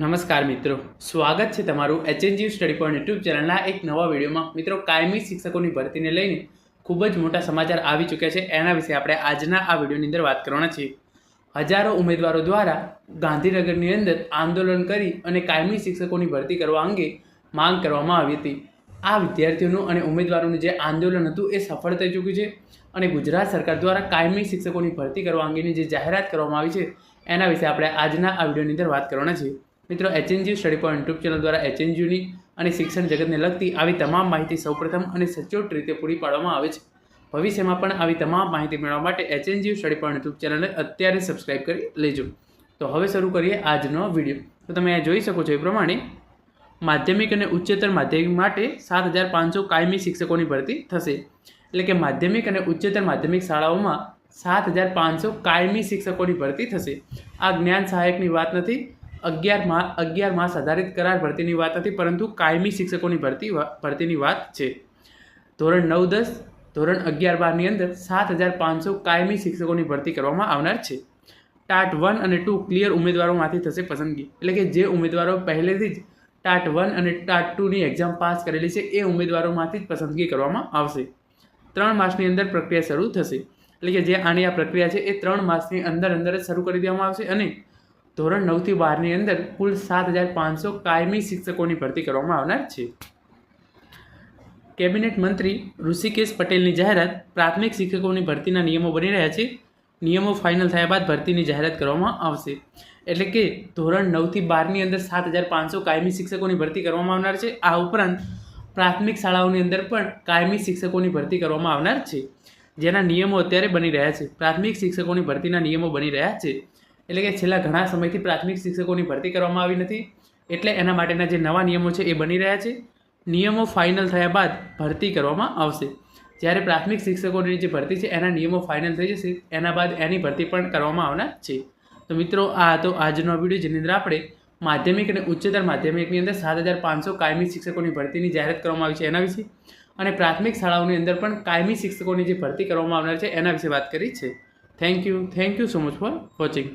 નમસ્કાર મિત્રો. સ્વાગત છે તમારું એચએનજી સ્ટડી પોઈન્ટ યુટ્યુબ ચેનલના એક નવા વિડીયોમાં. મિત્રો, કાયમી શિક્ષકોની ભરતીને લઈને ખૂબ જ મોટા સમાચાર આવી ચૂક્યા છે. એના વિશે આપણે આજના આ વિડીયોની અંદર વાત કરવાના છીએ. હજારો ઉમેદવારો દ્વારા ગાંધીનગરની અંદર આંદોલન કરી અને કાયમી શિક્ષકોની ભરતી કરવા અંગે માંગ કરવામાં આવી હતી. આ વિદ્યાર્થીઓનું અને ઉમેદવારોનું જે આંદોલન હતું એ સફળ થઈ ચૂક્યું છે અને ગુજરાત સરકાર દ્વારા કાયમી શિક્ષકોની ભરતી કરવા અંગેની જે જાહેરાત કરવામાં આવી છે, એના વિશે આપણે આજના આ વિડીયોની અંદર વાત કરવાના છીએ. મિત્રો HNG study point YouTube channel દ્વારા એચએનજીયુની અને શિક્ષણ જગતને લગતી આવી તમામ માહિતી સૌપ્રથમ અને સચોટ રીતે પૂરી પાડવામાં આવે છે. ભવિષ્યમાં પણ આવી તમામ માહિતી મેળવવા માટે એચએનજી સ્ટડી પોઈન્ટ યુટ્યુબ ચેનલને અત્યારે સબસ્ક્રાઈબ કરી લેજો. તો હવે શરૂ કરીએ આજનો વીડિયો તો તમે અહીંયા જોઈ શકો છો એ પ્રમાણે માધ્યમિક અને ઉચ્ચતર માધ્યમિક માટે સાત હજાર પાંચસો કાયમી શિક્ષકોની ભરતી થશે. એટલે કે માધ્યમિક અને ઉચ્ચતર માધ્યમિક શાળાઓમાં સાત હજાર પાંચસો કાયમી શિક્ષકોની ભરતી થશે. આ જ્ઞાન સહાયકની વાત નથી. અગિયાર મા, અગિયાર માસ આધારિત કરાર ભરતીની વાત નથી પરંતુ કાયમી શિક્ષકોની ભરતી ભરતીની વાત છે. ધોરણ નવ દસ, ધોરણ અગિયાર બારની અંદર સાત હજાર પાંચસો કાયમી શિક્ષકોની ભરતી કરવામાં આવનાર છે. ટાટ વન અને ટુ ક્લિયર ઉમેદવારોમાંથી થશે પસંદગી. એટલે કે જે ઉમેદવારો પહેલેથી જ ટાટ વન અને ટાટ ટુની એક્ઝામ પાસ કરેલી છે, એ ઉમેદવારોમાંથી જ પસંદગી કરવામાં આવશે. ત્રણ માસની અંદર પ્રક્રિયા શરૂ થશે. એટલે કે જે આની આ પ્રક્રિયા છે, એ ત્રણ માસની અંદર અંદર જ શરૂ કરી દેવામાં આવશે અને ધોરણ નવથી બારની અંદર કુલ સાત હજાર પાંચસો કાયમી શિક્ષકોની ભરતી કરવામાં આવનાર છે. કેબિનેટ મંત્રી ઋષિકેશ પટેલની જાહેરાત પ્રાથમિક શિક્ષકોની ભરતીના નિયમો બની રહ્યા છે. નિયમો ફાઇનલ થયા બાદ ભરતીની જાહેરાત કરવામાં આવશે. એટલે કે ધોરણ નવથી બારની અંદર સાત હજાર પાંચસો કાયમી શિક્ષકોની ભરતી કરવામાં આવનાર છે. આ ઉપરાંત પ્રાથમિક શાળાઓની અંદર પણ કાયમી શિક્ષકોની ભરતી કરવામાં આવનાર છે. જેના નિયમો અત્યારે બની રહ્યા છે. પ્રાથમિક શિક્ષકોની ભરતીના નિયમો બની રહ્યા છે. એટલે કે છેલ્લા ઘણા સમયથી પ્રાથમિક શિક્ષકોની ભરતી કરવામાં આવી નથી, એટલે એના માટેના જે નવા નિયમો છે એ બની રહ્યા છે. નિયમો ફાઇનલ થયા બાદ ભરતી કરવામાં આવશે. જ્યારે પ્રાથમિક શિક્ષકોની જે ભરતી છે, એના નિયમો ફાઇનલ થઈ જશે, એના બાદ એની ભરતી પણ કરવામાં આવનાર છે. તો મિત્રો, આ હતો આજનો વીડિયો જેની અંદર આપણે માધ્યમિક અને ઉચ્ચતર માધ્યમિકની અંદર સાત હજાર પાંચસો કાયમી શિક્ષકોની ભરતીની જાહેરાત કરવામાં આવી છે એના વિશે અને પ્રાથમિક શાળાઓની અંદર પણ કાયમી શિક્ષકોની જે ભરતી કરવામાં આવનાર છે એના વિશે વાત કરી છે. Thank you thank you so much for watching